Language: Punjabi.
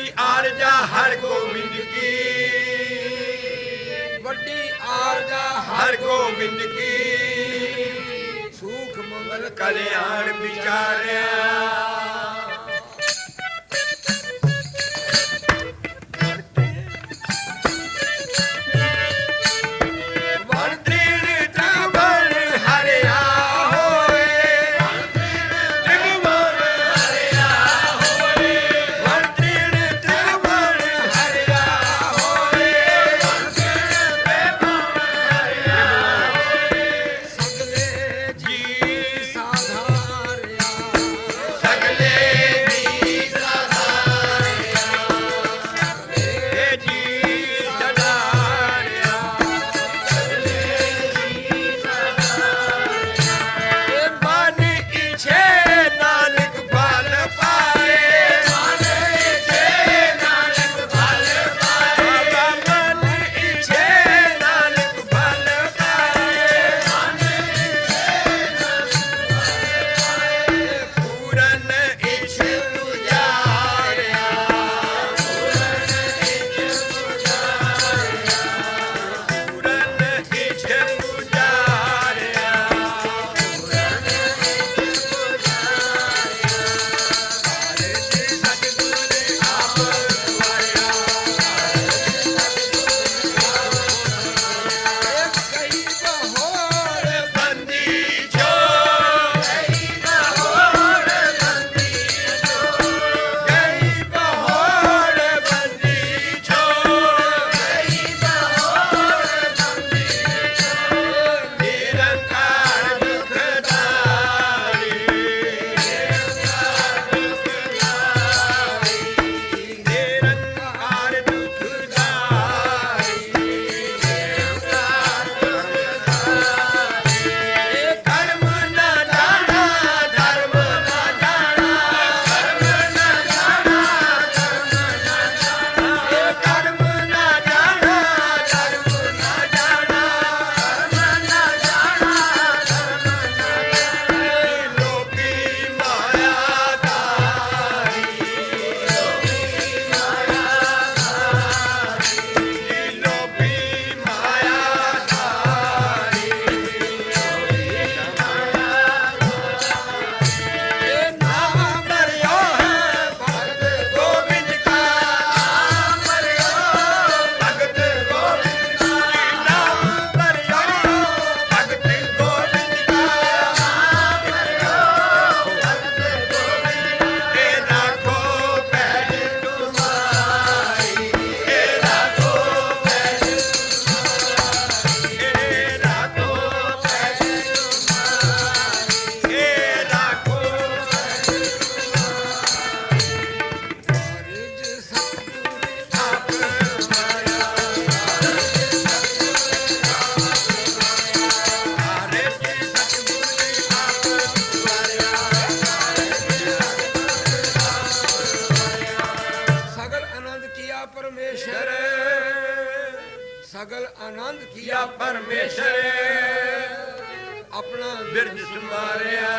ਵੱਡੀ ਆਰਜਾ ਹਰ ਗੋਬਿੰਦ ਕੀ। ਵੱਡੀ ਆਰਜਾ ਹਰ ਗੋਬਿੰਦ ਕੀ। ਸੁਖ ਮੰਗਲ ਕਲਿਆਣ ਵਿਚਾਰਿਆ। ਪਰਮੇਸ਼ਰ। ਸਗਲ ਆਨੰਦ ਕੀਆ ਪਰਮੇਸ਼ਰ। ਆਪਣਾ ਬਿਰਜ ਸੰਵਾਰਿਆ।